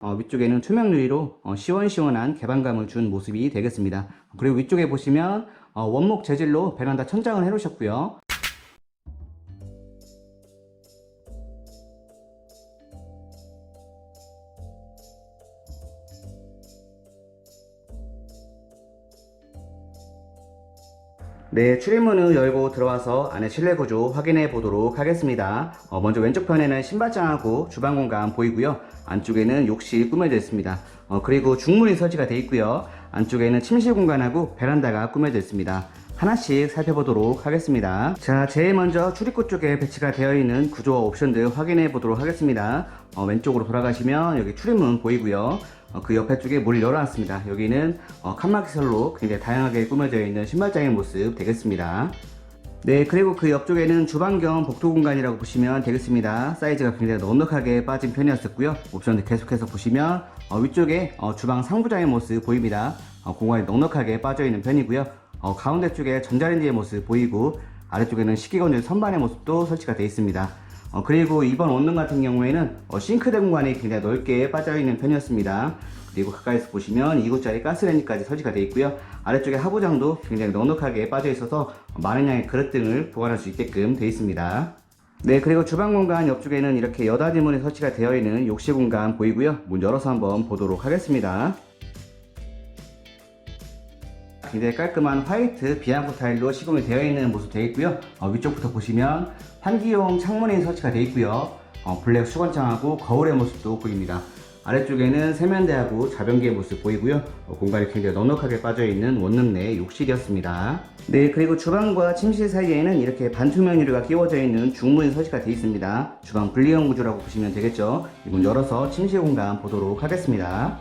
어, 위쪽에는 투명 유리로 어, 시원시원한 개방감을 준 모습이 되겠습니다. 그리고 위쪽에 보시면 어, 원목 재질로 베란다 천장을 해놓으셨고요. 네, 출입문을 열고 들어와서 안에 실내 구조 확인해 보도록 하겠습니다. 어, 먼저 왼쪽 편에는 신발장하고 주방 공간 보이고요. 안쪽에는 욕실 꾸며져 있습니다. 어, 그리고 중문이 설치가 되어 있고요. 안쪽에는 침실 공간하고 베란다가 꾸며져 있습니다. 하나씩 살펴보도록 하겠습니다. 자, 제일 먼저 출입구 쪽에 배치가 되어 있는 구조와 옵션들 확인해 보도록 하겠습니다. 어, 왼쪽으로 돌아가시면 여기 출입문 보이고요. 어, 그 옆에 쪽에 문을 열어놨습니다. 여기는 어, 칸막이설로 굉장히 다양하게 꾸며져 있는 신발장의 모습 되겠습니다. 네, 그리고 그 옆쪽에는 주방 겸 복도 공간이라고 보시면 되겠습니다. 사이즈가 굉장히 넉넉하게 빠진 편이었었고요. 옵션들 계속해서 보시면 어, 위쪽에 어, 주방 상부장의 모습 보입니다. 어, 공간이 넉넉하게 빠져 있는 편이고요. 어, 가운데 쪽에 전자레인지의 모습 보이고 아래쪽에는 식기건조 선반의 모습도 설치가 되어 있습니다. 어, 그리고 이번 원룸 같은 경우에는 어, 싱크대 공간이 굉장히 넓게 빠져 있는 편이었습니다. 그리고 가까이서 보시면 2구짜리 가스레인지까지 설치가 되어 있고요. 아래쪽에 하부장도 굉장히 넉넉하게 빠져 있어서 많은 양의 그릇 등을 보관할 수 있게끔 되어 있습니다. 네, 그리고 주방 공간 옆쪽에는 이렇게 여닫이 문이 설치가 되어 있는 욕실 공간 보이고요. 문 열어서 한번 보도록 하겠습니다. 굉장히 깔끔한 화이트 비앙코 타일로 시공이 되어 있는 모습 되어 있고요. 어, 위쪽부터 보시면 환기용 창문이 설치가 되어 있고요. 어, 블랙 수건장하고 거울의 모습도 보입니다. 아래쪽에는 세면대하고 자변기의 모습 보이고요. 어, 공간이 굉장히 넉넉하게 빠져 있는 원룸 내 욕실이었습니다. 네, 그리고 주방과 침실 사이에는 이렇게 반투명 유리가 끼워져 있는 중문이 설치가 되어 있습니다. 주방 분리형 구조라고 보시면 되겠죠. 이문 열어서 침실 공간 보도록 하겠습니다.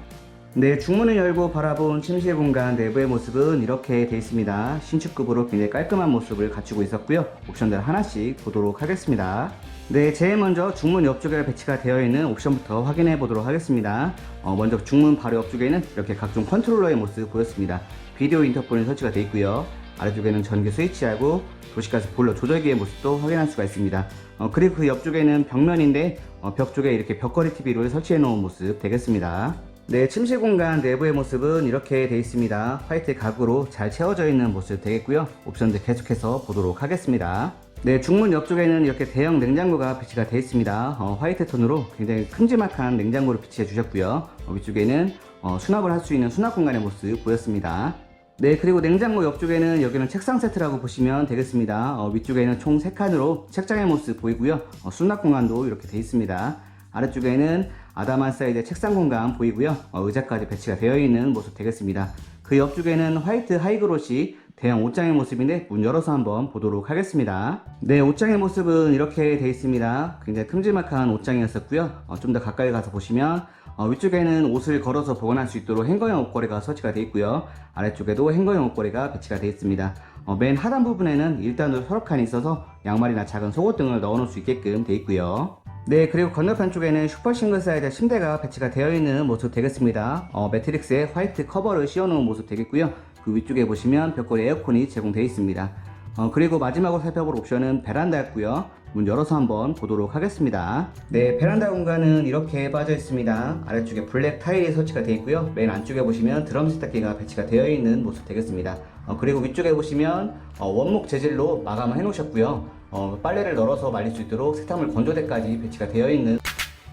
네, 중문을 열고 바라본 침실 공간 내부의 모습은 이렇게 되어 있습니다. 신축급으로 굉장히 깔끔한 모습을 갖추고 있었고요. 옵션들 하나씩 보도록 하겠습니다. 네, 제일 먼저 중문 옆쪽에 배치가 되어 있는 옵션부터 확인해 보도록 하겠습니다. 어, 먼저 중문 바로 옆쪽에는 이렇게 각종 컨트롤러의 모습 보였습니다. 비디오 인터폰이 설치가 되어 있고요. 아래쪽에는 전기 스위치하고 도시가스 보일러 조절기의 모습도 확인할 수가 있습니다. 어, 그리고 그 옆쪽에는 벽면인데 어, 벽 쪽에 이렇게 벽걸이 TV를 설치해 놓은 모습 되겠습니다. 네, 침실 공간 내부의 모습은 이렇게 되어 있습니다. 화이트 가구로 잘 채워져 있는 모습 되겠고요. 옵션들 계속해서 보도록 하겠습니다. 네, 중문 옆쪽에는 이렇게 대형 냉장고가 배치가 되어 있습니다. 어, 화이트 톤으로 굉장히 큼지막한 냉장고를 비치해 주셨고요. 어, 위쪽에는 어, 수납을 할 수 있는 수납 공간의 모습 보였습니다. 네, 그리고 냉장고 옆쪽에는 여기는 책상 세트라고 보시면 되겠습니다. 어, 위쪽에는 총 3칸으로 책장의 모습 보이고요. 어, 수납 공간도 이렇게 되어 있습니다. 아래쪽에는 아담한 사이즈의 책상 공간 보이고요. 어, 의자까지 배치가 되어 있는 모습 되겠습니다. 그 옆쪽에는 화이트 하이그롯이 대형 옷장의 모습인데 문 열어서 한번 보도록 하겠습니다. 네, 옷장의 모습은 이렇게 되어 있습니다. 굉장히 큼지막한 옷장이었었고요. 어, 좀 더 가까이 가서 보시면 어, 위쪽에는 옷을 걸어서 보관할 수 있도록 행거형 옷걸이가 설치가 되어 있고요. 아래쪽에도 행거형 옷걸이가 배치가 되어 있습니다. 어, 맨 하단 부분에는 1단으로 서랍칸이 있어서 양말이나 작은 속옷 등을 넣어 놓을 수 있게끔 되어 있고요. 네, 그리고 건너편 쪽에는 슈퍼 싱글 사이즈 침대가 배치가 되어 있는 모습 되겠습니다. 어, 매트릭스에 화이트 커버를 씌워 놓은 모습 되겠고요. 그 위쪽에 보시면 벽걸이 에어컨이 제공되어 있습니다. 어, 그리고 마지막으로 살펴볼 옵션은 베란다였고요. 문 열어서 한번 보도록 하겠습니다. 네, 베란다 공간은 이렇게 빠져 있습니다. 아래쪽에 블랙 타일이 설치가 되어 있고요. 맨 안쪽에 보시면 드럼 세탁기가 배치가 되어 있는 모습 되겠습니다. 어, 그리고 위쪽에 보시면 어, 원목 재질로 마감을 해 놓으셨고요. 어, 빨래를 널어서 말릴 수 있도록 세탁물 건조대까지 배치가 되어 있는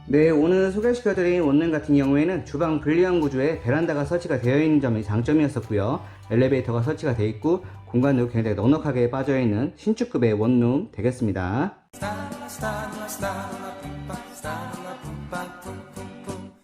네, 오늘 소개시켜드린 원룸 같은 경우에는 주방 분리형 구조에 베란다가 설치가 되어 있는 점이 장점이었었고요. 엘리베이터가 설치가 되어 있고 공간도 굉장히 넉넉하게 빠져 있는 신축급의 원룸 되겠습니다.